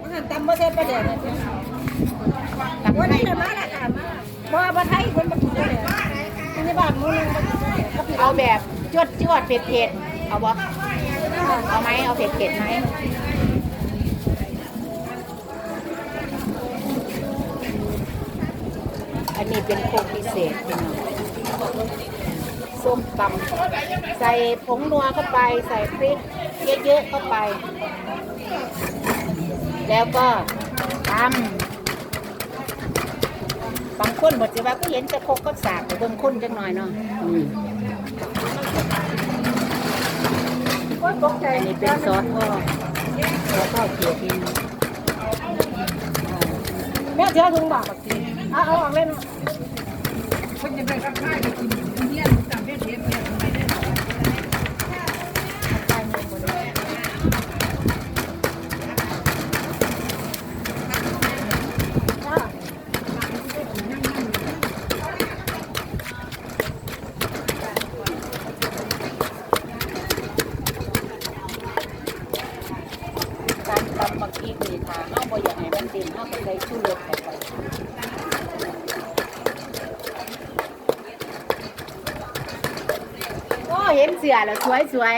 มันตำบ่ใส่ประเดี๋ยวเนี่ยตำวันนี้มาละค่ะมาบ่บ่ไทยคนบ่กินประเดี๋ยอันนี้บ้านมื้อนึงเอาแบบจวดจวดเผ็ดเผ็ดเอาบ่เอาไหมเอาเผ็ดเผ็ดไหมอันนี้เป็นโคกพิเศษพี่น้องส้มตำใส่ผงนัวเข้าไป ใส่พริกเยอะๆเข้าไป แล้วก็ตำบางคนบอกจะว่าก็เห็นจะโคกก็สากแต่เบิ่งคนจังหน่อยเนาะอืมโอ้ยตกใจอันนี้เป็นซอสพ่อซอสพ่อเขียวพินแม่เจ้าถุงบ่เอาเอาออกเลยนะคนจะไปกับข้าวจะกินากให้มันเต็มเฮาก็ใส่ชูรสเข้าไปโอ้เห็นเสือแล้วสวยสวย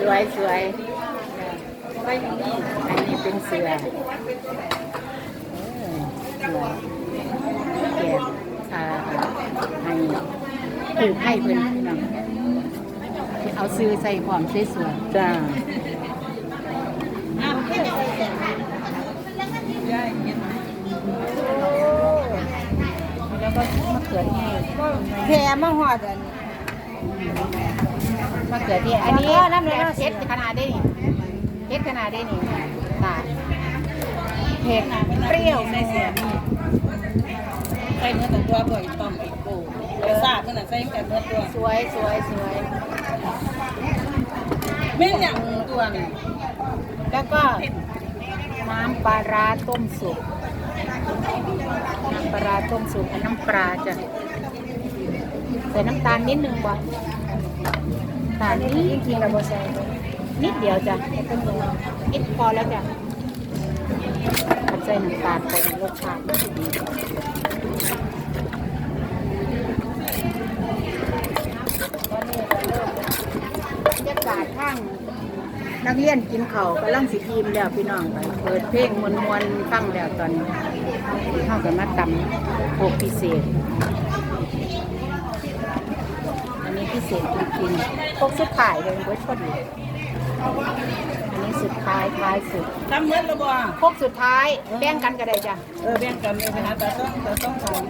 สวยสวยอันนี้เป็นเสือเสือแกะอ่าให้ปลูกให้เพิ่นน้องเอาซื้อใส่ความสวยๆจ้า ได้เงี้ยแล้วก็มะเขือเทศแพรมาฮอดอันนี้มะเขือเทศอันนี้เออน้ำเลยแบบนะเผ็ดขนาดได้นี่เผ็ดขนาดได้นี่ตาเผ็ดเปรี้ยวใส่เสียนี่ใส่เนื้อแต่ตัวบ่อยต้อมอีกปูไปซาดขนาดใส่แต่เนื้อตัวสวยสวยสวยไม่นอย่างตัวนี่แล้วก็ น้ำปลาร้าต้มสุก น้ำปลาร้าต้มสุกอันน้ำปลาจ้ะใส่น้ำตาลนิดนึงบ่ตาลนิดกินกับบ่ใส่นิดเดียวจ้ะนิดพอแล้วจ้ะใส่น้ำตาลไปรสชาติ นักเรียนกินเขาวกำลังสิทีมแล้วพี่น้องไปเปิดเพลงมวนมวนๆฟังแล้วตอนนี้เข้ากันมาตำโคกพิเศษ อันนี้พิเศษจริงๆพวกสุดท้ายเลยเว้ยพอดีอันนี้สุดท้ายท้ายสุดทำเนื้อระบ่พวกสุดท้ายแบ่งกันก็ได้จ้ะเออแบ่งกันเลยนะตาต้องตาต้องถ่าย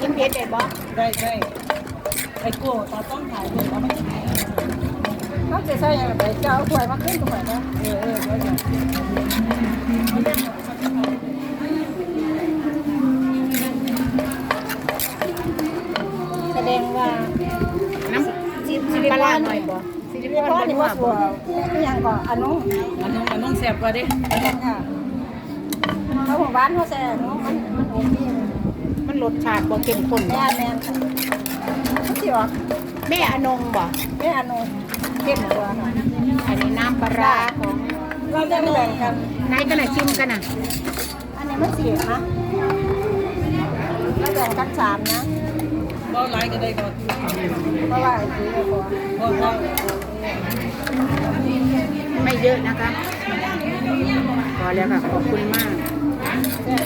กินเผ็ดได้บ่ได้ได้ไอ้กูตาต้องถ่ายเลยเอาไม่ถ่าย เขาจะใส่อะไรไปจะเอาถ้วยมาขึ้นตรงไหนนะเออเออเดี๋ยวแสดงว่าน้ำปลาร้าหน่อยบ่ซิลิพี่คพ่ออนนี่บ่ว่านัวสัวบ่นี่ยังก็อันนู้นอันนู้นอันนู้นแซ่บกว่าดิค่ะเขาบอกบ้านเขาแซ่เนาะมันมันโอเคมันรสชาติบ่เข้มข้นแม่บ่แม่ค่ะมันสิออกแม่อนงบ่แม่อันนู้น เข้มกว่าค่ะอันนี้น้ำปลาร้าของเราจะแบ่งกันนายกันน่ะชิมกันน่ะอันนี้มันสี่นะเราแบ่งกันสามนะบ่หลายก็ได้ก่อนเพราะว่าไอ้ทีเนี่ยพอบ่พอไม่เยอะนะคะพอแล้วค่ะขอบคุณมากแม่